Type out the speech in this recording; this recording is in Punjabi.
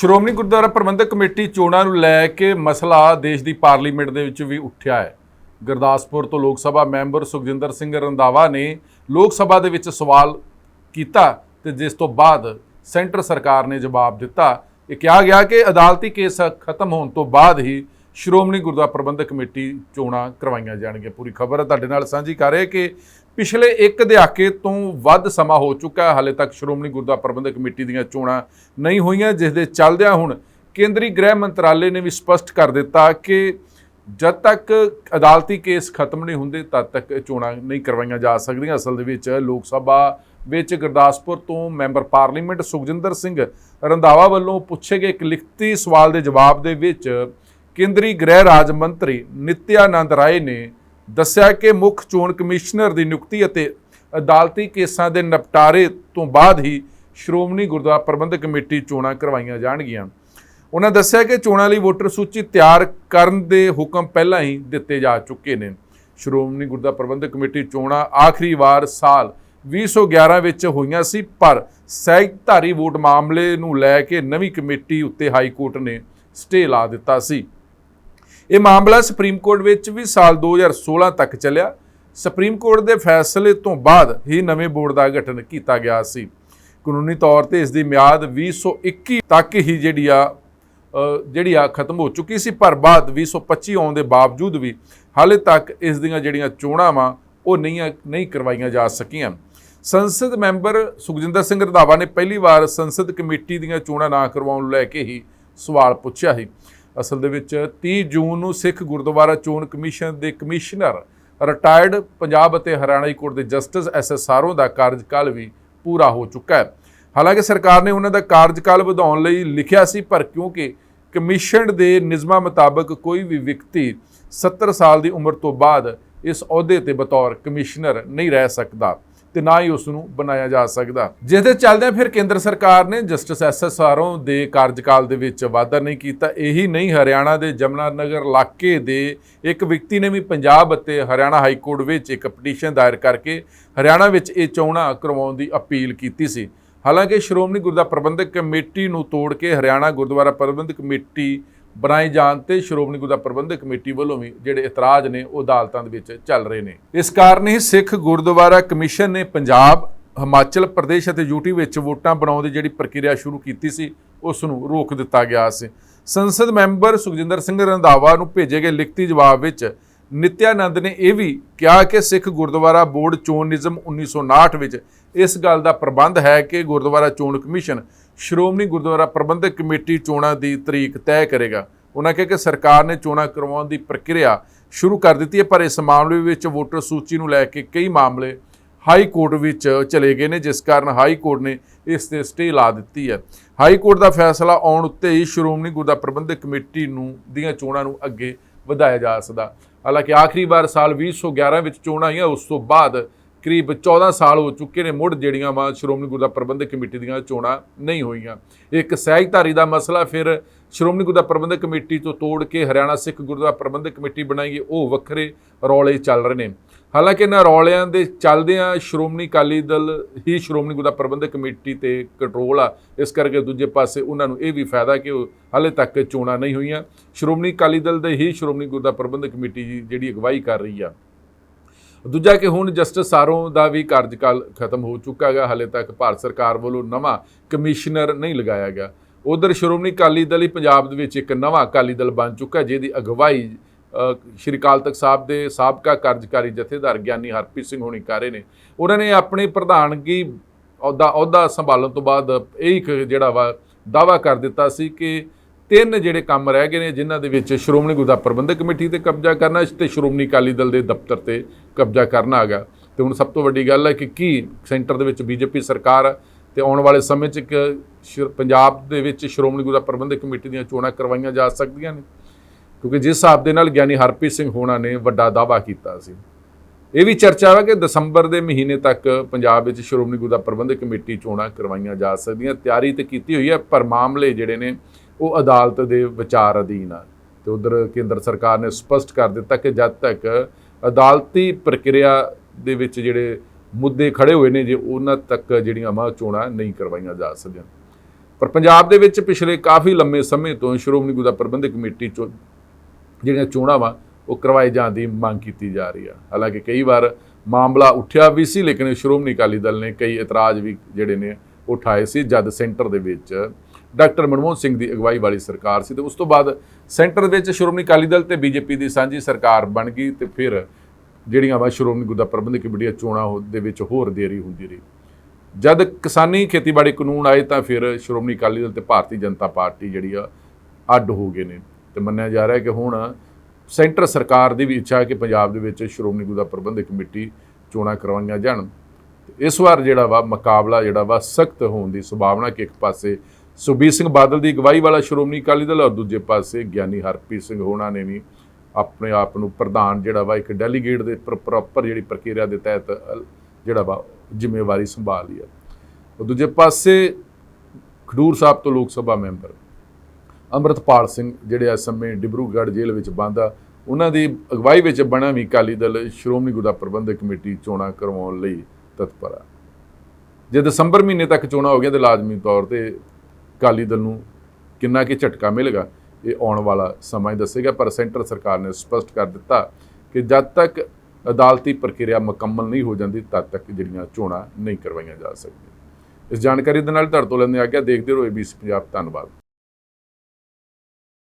ਸ਼੍ਰੋਮਣੀ ਗੁਰਦੁਆਰਾ ਪ੍ਰਬੰਧਕ ਕਮੇਟੀ ਚੋਣਾਂ ਨੂੰ ਲੈ ਕੇ ਮਸਲਾ ਦੇਸ਼ ਦੀ ਪਾਰਲੀਮੈਂਟ ਦੇ ਵਿੱਚ ਵੀ ਉੱਠਿਆ ਹੈ। ਗੁਰਦਾਸਪੁਰ ਤੋਂ ਲੋਕ ਸਭਾ ਮੈਂਬਰ ਸੁਖਜਿੰਦਰ ਸਿੰਘ ਰੰਧਾਵਾ ਨੇ ਲੋਕ ਸਭਾ ਦੇ ਵਿੱਚ ਸਵਾਲ ਕੀਤਾ ਤੇ ਜਿਸ ਤੋਂ ਬਾਅਦ ਸੈਂਟਰ ਸਰਕਾਰ ਨੇ ਜਵਾਬ ਦਿੱਤਾ। ਇਹ ਕਿਹਾ ਗਿਆ ਕਿ ਅਦਾਲਤੀ ਕੇਸ ਖਤਮ ਹੋਣ ਤੋਂ ਬਾਅਦ ਹੀ ਸ਼੍ਰੋਮਣੀ ਗੁਰਦੁਆਰਾ ਪ੍ਰਬੰਧਕ ਕਮੇਟੀ ਚੋਣਾਂ ਕਰਵਾਈਆਂ ਜਾਣਗੀਆਂ। ਪੂਰੀ ਖਬਰ ਤੁਹਾਡੇ ਨਾਲ ਸਾਂਝੀ ਕਰ ਰਹੇ ਕਿ ਪਿਛਲੇ ਇੱਕ ਦਹਾਕੇ ਤੋਂ ਵੱਧ ਸਮਾਂ ਹੋ ਚੁੱਕਾ ਹੈ। ਹਾਲੇ ਤੱਕ ਸ਼੍ਰੋਮਣੀ ਗੁਰਦੁਆਰਾ ਪ੍ਰਬੰਧਕ ਕਮੇਟੀ ਦੀਆਂ ਚੋਣਾਂ ਨਹੀਂ ਹੋਈਆਂ, ਜਿਸ ਦੇ ਚੱਲਦਿਆਂ ਹੁਣ ਕੇਂਦਰੀ ਗ੍ਰਹਿ ਮੰਤਰਾਲੇ ਨੇ ਵੀ ਸਪਸ਼ਟ ਕਰ ਦਿੱਤਾ ਕਿ ਜਦ ਤੱਕ ਅਦਾਲਤੀ ਕੇਸ ਖਤਮ ਨਹੀਂ ਹੁੰਦੇ, ਤਦ ਤੱਕ ਚੋਣਾਂ ਨਹੀਂ ਕਰਵਾਈਆਂ ਜਾ ਸਕਦੀਆਂ। ਅਸਲ ਦੇ ਵਿੱਚ ਲੋਕ ਸਭਾ ਵਿੱਚ ਗੁਰਦਾਸਪੁਰ ਤੋਂ ਮੈਂਬਰ ਪਾਰਲੀਮੈਂਟ ਸੁਖਜਿੰਦਰ ਸਿੰਘ ਰੰਧਾਵਾ ਵੱਲੋਂ ਪੁੱਛੇ ਗਏ ਇੱਕ ਲਿਖਤੀ ਸਵਾਲ ਦੇ ਜਵਾਬ ਦੇ ਵਿੱਚ ਕੇਂਦਰੀ ਗ੍ਰਹਿ ਰਾਜ ਮੰਤਰੀ ਨਿਤਿਆਨੰਦ ਰਾਏ ਨੇ ਦੱਸਿਆ ਕਿ ਮੁੱਖ ਚੋਣ ਕਮਿਸ਼ਨਰ ਦੀ ਨਿਯੁਕਤੀ ਅਤੇ ਅਦਾਲਤੀ ਕੇਸਾਂ ਦੇ ਨਿਪਟਾਰੇ ਤੋਂ ਬਾਅਦ ਹੀ ਸ਼੍ਰੋਮਣੀ ਗੁਰਦੁਆਰਾ ਪ੍ਰਬੰਧਕ ਕਮੇਟੀ ਚੋਣਾਂ ਕਰਵਾਈਆਂ ਜਾਣਗੀਆਂ। ਉਹਨਾਂ ਦੱਸਿਆ ਕਿ ਚੋਣਾਂ ਲਈ ਵੋਟਰ ਸੂਚੀ ਤਿਆਰ ਕਰਨ ਦੇ ਹੁਕਮ ਪਹਿਲਾਂ ਹੀ ਦਿੱਤੇ ਜਾ ਚੁੱਕੇ ਨੇ। ਸ਼੍ਰੋਮਣੀ ਗੁਰਦੁਆਰਾ ਪ੍ਰਬੰਧਕ ਕਮੇਟੀ ਚੋਣਾਂ ਆਖਰੀ ਵਾਰ ਸਾਲ 2011 ਵਿੱਚ ਹੋਈਆਂ ਸੀ, ਪਰ ਸਹਿਜਧਾਰੀ ਵੋਟ ਮਾਮਲੇ ਨੂੰ ਲੈ ਕੇ ਨਵੀਂ ਕਮੇਟੀ ਉੱਤੇ ਹਾਈ ਕੋਰਟ ਨੇ ਸਟੇ ਲਾ ਦਿੱਤਾ ਸੀ। ਇਹ ਮਾਮਲਾ ਸੁਪਰੀਮ ਕੋਰਟ ਵਿੱਚ ਵੀ ਸਾਲ 2016 ਤੱਕ ਚੱਲਿਆ। ਸੁਪਰੀਮ ਕੋਰਟ ਦੇ ਫੈਸਲੇ ਤੋਂ ਬਾਅਦ ਹੀ ਨਵੇਂ ਬੋਰਡ ਦਾ ਗਠਨ ਕੀਤਾ ਗਿਆ ਸੀ। ਕਾਨੂੰਨੀ ਤੌਰ ਤੇ ਇਸ ਦੀ ਮਿਆਦ 2021 ਤੱਕ ਹੀ ਜਿਹੜੀ ਆ ਜਿਹੜੀ ਆ ਖਤਮ ਹੋ ਚੁੱਕੀ ਸੀ, ਪਰ ਬਾਅਦ 2025 ਆਉਣ ਦੇ ਬਾਵਜੂਦ ਵੀ ਹਾਲੇ ਤੱਕ ਇਸ ਦੀਆਂ ਜਿਹੜੀਆਂ ਚੋਣਾਂ ਵਾ, ਉਹ ਨਹੀਂ ਨਹੀਂ ਕਰਵਾਈਆਂ ਜਾ ਸਕੀਆਂ। ਸੰਸਦ ਮੈਂਬਰ ਸੁਖਜਿੰਦਰ ਸਿੰਘ ਰੰਧਾਵਾ ਨੇ ਪਹਿਲੀ ਵਾਰ ਸੰਸਦ ਕਮੇਟੀ ਦੀਆਂ ਚੋਣਾਂ ਨਾ ਕਰਵਾਉਣ ਨੂੰ ਲੈ ਕੇ ਹੀ ਸਵਾਲ ਪੁੱਛਿਆ ਸੀ। ਅਸਲ ਦੇ ਵਿੱਚ 30 ਜੂਨ ਨੂੰ ਸਿੱਖ ਗੁਰਦੁਆਰਾ ਚੋਣ ਕਮਿਸ਼ਨ ਦੇ ਕਮਿਸ਼ਨਰ ਰਿਟਾਇਰਡ ਪੰਜਾਬ ਅਤੇ ਹਰਿਆਣਾ ਕੋਰਟ ਦੇ ਜਸਟਿਸ ਐਸ ਐਸ ਆਰਓ ਦਾ ਕਾਰਜਕਾਲ ਵੀ ਪੂਰਾ ਹੋ ਚੁੱਕਾ ਹੈ। ਹਾਲਾਂਕਿ ਸਰਕਾਰ ਨੇ ਉਹਨਾਂ ਦਾ ਕਾਰਜਕਾਲ ਵਧਾਉਣ ਲਈ ਲਿਖਿਆ ਸੀ, ਪਰ ਕਿਉਂਕਿ ਕਮਿਸ਼ਨ ਦੇ ਨਿਯਮਾਂ ਮੁਤਾਬਕ ਕੋਈ ਵੀ ਵਿਅਕਤੀ 70 ਸਾਲ ਦੀ ਉਮਰ ਤੋਂ ਬਾਅਦ ਇਸ ਅਹੁਦੇ ਤੇ ਬਤੌਰ ਕਮਿਸ਼ਨਰ ਨਹੀਂ ਰਹਿ ਸਕਦਾ। ਤੇ ਨਾ ਹੀ ਉਸ ਨੂੰ ਬਣਾਇਆ ਜਾ ਸਕਦਾ। ਜਿਸ ਦੇ ਚੱਲਦਿਆਂ ਫਿਰ ਕੇਂਦਰ ਸਰਕਾਰ ਨੇ ਜਸਟਿਸ ਐਸ ਐਸ ਆਰਓ ਦੇ ਕਾਰਜਕਾਲ ਦੇ ਵਿੱਚ ਵਾਧਾ ਨਹੀਂ ਕੀਤਾ। ਇਹੀ ਨਹੀਂ, ਹਰਿਆਣਾ ਦੇ ਜਮਨਾ ਨਗਰ ਇਲਾਕੇ ਦੇ ਇੱਕ ਵਿਅਕਤੀ ਨੇ ਵੀ ਪੰਜਾਬ ਅਤੇ ਹਰਿਆਣਾ ਹਾਈ ਕੋਰਟ ਵਿੱਚ ਇੱਕ ਪਟੀਸ਼ਨ ਦਾਇਰ ਕਰਕੇ ਹਰਿਆਣਾ ਵਿੱਚ ਇਹ ਚੋਣਾਂ ਕਰਵਾਉਣ ਦੀ ਅਪੀਲ ਕੀਤੀ ਸੀ। ਹਾਲਾਂਕਿ ਸ਼੍ਰੋਮਣੀ ਗੁਰਦੁਆਰਾ ਪ੍ਰਬੰਧਕ ਕਮੇਟੀ ਨੂੰ ਤੋੜ ਕੇ ਹਰਿਆਣਾ ਗੁਰਦੁਆਰਾ ਪ੍ਰਬੰਧਕ ਕਮੇਟੀ ਬਣਾਏ ਜਾਣ ਤੇ ਸ਼੍ਰੋਮਣੀ ਗੁਰਦੁਆਰਾ ਪ੍ਰਬੰਧਕ ਕਮੇਟੀ ਵੱਲੋਂ ਵੀ ਜਿਹੜੇ ਇਤਰਾਜ਼ ਨੇ, ਉਹ ਅਦਾਲਤਾਂ ਦੇ ਵਿੱਚ ਚੱਲ ਰਹੇ ਨੇ। ਇਸ ਕਾਰਨ ਹੀ ਸਿੱਖ ਗੁਰਦੁਆਰਾ ਕਮਿਸ਼ਨ ਨੇ ਪੰਜਾਬ, ਹਿਮਾਚਲ ਪ੍ਰਦੇਸ਼ ਅਤੇ ਯੂਟੀ ਵਿੱਚ ਵੋਟਾਂ ਬਣਾਉਣ ਦੀ ਜਿਹੜੀ ਪ੍ਰਕਿਰਿਆ ਸ਼ੁਰੂ ਕੀਤੀ ਸੀ, ਉਸ ਨੂੰ ਰੋਕ ਦਿੱਤਾ ਗਿਆ ਸੀ। ਸੰਸਦ ਮੈਂਬਰ ਸੁਖਜਿੰਦਰ ਸਿੰਘ ਰੰਧਾਵਾ ਨੂੰ ਭੇਜੇ ਗਏ ਲਿਖਤੀ ਜਵਾਬ ਵਿੱਚ ਨਿਤਿਆਨੰਦ ਨੇ ਇਹ ਵੀ ਕਿਹਾ ਕਿ ਸਿੱਖ ਗੁਰਦੁਆਰਾ ਬੋਰਡ ਚੋਣ ਨਿਯਮ 1959 ਵਿੱਚ ਇਸ ਗੱਲ ਦਾ ਪ੍ਰਬੰਧ ਹੈ ਕਿ ਗੁਰਦੁਆਰਾ ਚੋਣ ਕਮਿਸ਼ਨ ਸ਼੍ਰੋਮਣੀ ਗੁਰਦੁਆਰਾ ਪ੍ਰਬੰਧਕ ਕਮੇਟੀ ਚੋਣਾਂ ਦੀ ਤਰੀਕ ਤੈਅ ਕਰੇਗਾ। ਉਹਨਾਂ ਕਿਹਾ ਕਿ ਸਰਕਾਰ ਨੇ ਚੋਣਾਂ ਕਰਵਾਉਣ ਦੀ ਪ੍ਰਕਿਰਿਆ ਸ਼ੁਰੂ ਕਰ ਦਿੱਤੀ ਹੈ, ਪਰ ਇਸ ਮਾਮਲੇ ਵਿੱਚ ਵੋਟਰ ਸੂਚੀ ਨੂੰ ਲੈ ਕੇ ਕਈ ਮਾਮਲੇ ਹਾਈ ਕੋਰਟ ਵਿੱਚ ਚਲੇ ਗਏ ਨੇ, ਜਿਸ ਕਾਰਨ ਹਾਈ ਕੋਰਟ ਨੇ ਇਸ ਤੇ ਸਟੇ ਲਾ ਦਿੱਤੀ ਹੈ। ਹਾਈ ਕੋਰਟ ਦਾ ਫੈਸਲਾ ਆਉਣ ਉੱਤੇ ਹੀ ਸ਼੍ਰੋਮਣੀ ਗੁਰਦੁਆਰਾ ਪ੍ਰਬੰਧਕ ਕਮੇਟੀ ਨੂੰ ਦੀਆਂ ਚੋਣਾਂ ਨੂੰ ਅੱਗੇ ਵਧਾਇਆ ਜਾ ਸਕਦਾ। ਹਾਲਾਂਕਿ ਆਖਰੀ ਵਾਰ ਸਾਲ 2011 ਵਿੱਚ ਚੋਣਾਂ ਆਈਆਂ, ਉਸ ਤੋਂ ਬਾਅਦ ਕਰੀਬ 14 ਸਾਲ ਹੋ ਚੁੱਕੇ ਨੇ ਮੁੜ ਜਿਹੜੀਆਂ ਵਾ ਸ਼੍ਰੋਮਣੀ ਗੁਰਦੁਆਰਾ ਪ੍ਰਬੰਧਕ ਕਮੇਟੀ ਦੀਆਂ ਚੋਣਾਂ ਨਹੀਂ ਹੋਈਆਂ। ਇੱਕ ਸਹਿਜਧਾਰੀ ਦਾ ਮਸਲਾ ਫਿਰ ਸ਼੍ਰੋਮਣੀ ਗੁਰਦੁਆਰਾ ਪ੍ਰਬੰਧਕ ਕਮੇਟੀ ਤੋਂ ਤੋੜ ਕੇ ਹਰਿਆਣਾ ਸਿੱਖ ਗੁਰਦੁਆਰਾ ਪ੍ਰਬੰਧਕ ਕਮੇਟੀ ਬਣਾਈ ਉਹ ਵੱਖਰੇ ਰੌਲੇ ਚੱਲ ਰਹੇ ਨੇ। ਹਾਲਾਂਕਿ ਇਹਨਾਂ ਰੌਲਿਆਂ ਦੇ ਚੱਲਦਿਆਂ ਸ਼੍ਰੋਮਣੀ ਅਕਾਲੀ ਦਲ ਹੀ ਸ਼੍ਰੋਮਣੀ ਗੁਰਦੁਆਰਾ ਪ੍ਰਬੰਧਕ ਕਮੇਟੀ ਤੇ ਕੰਟਰੋਲ ਆ। ਇਸ ਕਰਕੇ ਦੂਜੇ ਪਾਸੇ ਉਹਨਾਂ ਨੂੰ ਇਹ ਵੀ ਫਾਇਦਾ ਕਿ ਉਹ ਹਾਲੇ ਤੱਕ ਚੋਣਾਂ ਨਹੀਂ ਹੋਈਆਂ। ਸ਼੍ਰੋਮਣੀ ਅਕਾਲੀ ਦਲ ਦੇ ਹੀ ਸ਼੍ਰੋਮਣੀ ਗੁਰਦੁਆਰਾ ਪ੍ਰਬੰਧਕ ਕਮੇਟੀ ਜੀ ਜਿਹੜੀ ਅਗਵਾਈ ਕਰ ਰਹੀ ਆ। ਦੂਜਾ ਕਿ ਹੁਣ ਜਸਟਿਸ ਸਾਰੋਂ ਦਾ ਵੀ ਕਾਰਜਕਾਲ ਖਤਮ ਹੋ ਚੁੱਕਾ ਹੈਗਾ, ਹਾਲੇ ਤੱਕ ਭਾਰਤ ਸਰਕਾਰ ਵੱਲੋਂ ਨਵਾਂ ਕਮਿਸ਼ਨਰ ਨਹੀਂ ਲਗਾਇਆ ਗਿਆ। ਉਧਰ ਸ਼੍ਰੋਮਣੀ ਅਕਾਲੀ ਦਲ ਹੀ ਪੰਜਾਬ ਦੇ ਵਿੱਚ ਇੱਕ ਨਵਾਂ ਅਕਾਲੀ ਦਲ ਬਣ ਚੁੱਕਾ ਜਿਹਦੀ ਅਗਵਾਈ ਸ਼੍ਰੀ ਅਕਾਲ ਤਖਤ ਸਾਹਿਬ ਦੇ ਸਾਬਕਾ ਕਾਰਜਕਾਰੀ ਜਥੇਦਾਰ ਗਿਆਨੀ ਹਰਪ੍ਰੀਤ ਸਿੰਘ ਹੋਣੀ ਕਰ ਰਹੇ ਨੇ। ਉਹਨਾਂ ਨੇ ਆਪਣੀ ਪ੍ਰਧਾਨਗੀ ਅਹੁਦਾ ਅਹੁਦਾ ਸੰਭਾਲਣ ਤੋਂ ਬਾਅਦ ਇਹ ਇੱਕ ਜਿਹੜਾ ਵਾ ਦਾਵਾ ਕਰ ਦਿੱਤਾ ਸੀ ਕਿ ਤਿੰਨ ਜਿਹੜੇ ਕੰਮ ਰਹਿ ਗਏ ਨੇ, ਜਿਨ੍ਹਾਂ ਦੇ ਵਿੱਚ ਸ਼੍ਰੋਮਣੀ ਗੁਰਦੁਆਰਾ ਪ੍ਰਬੰਧਕ ਕਮੇਟੀ ਤੇ ਕਬਜ਼ਾ ਕਰਨਾ ਤੇ ਸ਼੍ਰੋਮਣੀ ਅਕਾਲੀ ਦਲ ਦੇ ਦਫ਼ਤਰ ਤੇ ਕਬਜ਼ਾ ਕਰਨਾ ਹੈਗਾ ਤੇ ਹੁਣ ਸਭ ਤੋਂ ਵੱਡੀ ਗੱਲ ਹੈ ਕਿ ਕੀ ਸੈਂਟਰ ਦੇ ਵਿੱਚ ਬੀਜੇਪੀ ਸਰਕਾਰ ਹੈ ਤੇ ਆਉਣ ਵਾਲੇ ਸਮੇਂ 'ਚ ਇੱਕ ਸ਼- ਪੰਜਾਬ ਦੇ ਵਿੱਚ ਸ਼੍ਰੋਮਣੀ ਗੁਰਦੁਆਰਾ ਪ੍ਰਬੰਧਕ ਕਮੇਟੀ ਦੀਆਂ ਚੋਣਾਂ ਕਰਵਾਈਆਂ ਜਾ ਸਕਦੀਆਂ ਨੇ। ਕਿਉਂਕਿ ਜਿਸ ਹਿਸਾਬ ਦੇ ਨਾਲ ਗਿਆਨੀ ਹਰਪ੍ਰੀਤ ਸਿੰਘ ਹੋਣਾ ਨੇ ਵੱਡਾ ਦਾਅਵਾ ਕੀਤਾ ਸੀ। ਇਹ ਵੀ ਚਰਚਾ ਹੈ ਕਿ ਦਸੰਬਰ ਦੇ ਮਹੀਨੇ ਤੱਕ ਪੰਜਾਬ ਵਿੱਚ ਸ਼੍ਰੋਮਣੀ ਗੁਰਦੁਆਰਾ ਪ੍ਰਬੰਧਕ ਕਮੇਟੀ ਚੋਣਾਂ ਕਰਵਾਈਆਂ ਜਾ ਸਕਦੀਆਂ। ਤਿਆਰੀ ਤੇ ਕੀਤੀ ਹੋਈ ਹੈ, ਪਰ ਮਾਮਲੇ ਜਿਹੜੇ ਨੇ ਉਹ ਅਦਾਲਤ ਦੇ ਵਿਚਾਰ ਅਧੀਨ ਆ। ਤੇ ਉਧਰ ਕੇਂਦਰ ਸਰਕਾਰ ਨੇ ਸਪਸ਼ਟ ਕਰ ਦਿੱਤਾ ਕਿ ਜਦ ਤੱਕ ਅਦਾਲਤੀ ਪ੍ਰਕਿਰਿਆ ਦੇ ਵਿੱਚ ਜਿਹੜੇ ਮੁੱਦੇ ਖੜੇ ਹੋਏ ਨੇ, ਜੇ ਉਹਨਾਂ ਤੱਕ ਜਿਹੜੀਆਂ ਮਾ ਚੋਣਾਂ ਨਹੀਂ ਕਰਵਾਈਆਂ ਜਾ ਸਕਦੀਆਂ। ਪਰ ਪੰਜਾਬ ਦੇ ਵਿੱਚ ਪਿਛਲੇ ਕਾਫੀ ਲੰਮੇ ਸਮੇਂ ਤੋਂ ਸ਼੍ਰੋਮਣੀ ਗੁਰਦੁਆਰਾ ਪ੍ਰਬੰਧਕ ਕਮੇਟੀ ਚੋਂ ਜਿਹੜੀਆਂ ਚੋਣਾਂ ਵਾ, ਉਹ ਕਰਵਾਏ ਜਾਣ ਦੀ ਮੰਗ ਕੀਤੀ ਜਾ ਰਹੀ ਆ। ਹਾਲਾਂਕਿ ਕਈ ਵਾਰ ਮਾਮਲਾ ਉੱਠਿਆ ਵੀ ਸੀ, ਲੇਕਿਨ ਸ਼੍ਰੋਮਣੀ ਅਕਾਲੀ ਦਲ ਨੇ ਕਈ ਇਤਰਾਜ਼ ਵੀ ਜਿਹੜੇ ਨੇ ਉਠਾਏ ਸੀ ਜਦ ਸੈਂਟਰ ਦੇ ਵਿੱਚ। ਡਾਕਟਰ ਮਨਮੋਹਨ ਸਿੰਘ ਦੀ ਅਗਵਾਈ ਵਾਲੀ ਸਰਕਾਰ ਸੀ ਤੇ ਉਸ ਤੋਂ ਬਾਅਦ ਸੈਂਟਰ ਦੇ ਵਿੱਚ ਸ਼੍ਰੋਮਣੀ ਅਕਾਲੀ ਦਲ ਤੇ ਬੀਜੇਪੀ ਦੀ ਸਾਂਝੀ ਸਰਕਾਰ ਬਣ ਗਈ ਤੇ ਫਿਰ ਜਿਹੜੀਆਂ ਵਾ ਸ਼੍ਰੋਮਣੀ ਗੁਰਦੁਆਰਾ ਪ੍ਰਬੰਧਕ ਕਮੇਟੀ ਦੀਆਂ ਚੋਣਾਂ ਹੋ- ਦੇ ਵਿੱਚ ਹੋਰ ਦੇਰੀ ਹੁੰਦੀ ਰਹੀ। ਜਦ ਕਿਸਾਨੀ ਖੇਤੀਬਾੜੀ ਕਾਨੂੰਨ ਆਏ ਤਾਂ ਫਿਰ ਸ਼੍ਰੋਮਣੀ ਅਕਾਲੀ ਦਲ ਤੇ ਭਾਰਤੀ ਜਨਤਾ ਪਾਰਟੀ ਜਿਹੜੀ ਆ, ਅੱਡ ਹੋ ਗਏ ਨੇ ਤੇ ਮੰਨਿਆ ਜਾ ਰਿਹਾ ਕਿ ਹੁਣ ਸੈਂਟਰ ਸਰਕਾਰ ਦੀ ਵੀ ਇੱਛਾ ਹੈ ਕਿ ਪੰਜਾਬ ਦੇ ਵਿੱਚ ਸ਼੍ਰੋਮਣੀ ਗੁਰਦੁਆਰਾ ਪ੍ਰਬੰਧਕ ਕਮੇਟੀ ਚੋਣਾਂ ਕਰਵਾਈਆਂ ਜਾਣ। ਤੇ ਇਸ ਵਾਰ ਜਿਹੜਾ ਵਾ ਮੁਕਾਬਲਾ ਜਿਹੜਾ ਵਾ ਸਖਤ ਹੋਣ ਦੀ ਸੰਭਾਵਨਾ ਕਿ ਇੱਕ ਪਾਸੇ ਸੁਖਬੀਰ ਸਿੰਘ ਬਾਦਲ ਦੀ ਅਗਵਾਈ ਵਾਲਾ ਸ਼੍ਰੋਮਣੀ ਅਕਾਲੀ ਦਲ ਔਰ ਦੂਜੇ ਪਾਸੇ ਗਿਆਨੀ ਹਰਪ੍ਰੀਤ ਸਿੰਘ ਹੋਣਾ ਨੇ ਵੀ ਆਪਣੇ ਆਪ ਨੂੰ ਪ੍ਰਧਾਨ ਜਿਹੜਾ ਵਾ, ਇੱਕ ਡੈਲੀਗੇਟ ਦੇ ਪ੍ਰੋਪਰ ਜਿਹੜੀ ਪ੍ਰਕਿਰਿਆ ਦੇ ਤਹਿਤ ਜਿਹੜਾ ਵਾ, ਜ਼ਿੰਮੇਵਾਰੀ ਸੰਭਾਲ ਲਈ ਆ ਉਹ ਦੂਜੇ ਪਾਸੇ ਖਡੂਰ ਸਾਹਿਬ ਤੋਂ ਲੋਕ ਸਭਾ ਮੈਂਬਰ ਅੰਮ੍ਰਿਤਪਾਲ ਸਿੰਘ, ਜਿਹੜੇ ਇਸ ਸਮੇਂ ਡਿਬਰੂਗੜ੍ਹ ਜੇਲ੍ਹ ਵਿੱਚ ਬੰਦ ਆ, ਉਹਨਾਂ ਦੀ ਅਗਵਾਈ ਵਿੱਚ ਬਣਾ ਵੀ ਅਕਾਲੀ ਦਲ ਸ਼੍ਰੋਮਣੀ ਗੁਰਦੁਆਰਾ ਪ੍ਰਬੰਧਕ ਕਮੇਟੀ ਚੋਣਾਂ ਕਰਵਾਉਣ ਲਈ ਤਤਪਰ ਆ। ਜੇ ਦਸੰਬਰ ਮਹੀਨੇ ਤੱਕ ਚੋਣਾਂ ਹੋ ਗਈਆਂ ਤੇ ਲਾਜ਼ਮੀ ਤੌਰ ਤੇ ਅਕਾਲੀ ਦਲ ਨੂੰ ਕਿੰਨਾ ਕਿ ਝਟਕਾ ਮਿਲੇਗਾ, ਇਹ ਆਉਣ ਵਾਲਾ ਸਮਾਂ ਹੀ ਦੱਸੇਗਾ, ਪਰ ਸੈਂਟਰ ਸਰਕਾਰ ਨੇ ਸਪਸ਼ਟ ਕਰ ਦਿੱਤਾ ਕਿ ਜਦ ਤੱਕ ਅਦਾਲਤੀ ਪ੍ਰਕਿਰਿਆ ਮੁਕੰਮਲ ਨਹੀਂ ਹੋ ਜਾਂਦੀ, ਤਦ ਤੱਕ ਜਿਹੜੀਆਂ ਚੋਣਾਂ ਨਹੀਂ ਕਰਵਾਈਆਂ ਜਾ ਸਕਦੀਆਂ। ਇਸ ਜਾਣਕਾਰੀ ਦੇ ਨਾਲ ਤੁਹਾਡੇ ਤੋਂ ਲੈਂਦੇ ਆ ਗਿਆ ਦੇਖਦੇ ਰਹੋ ABC ਪੰਜਾਬ, ਧੰਨਵਾਦ।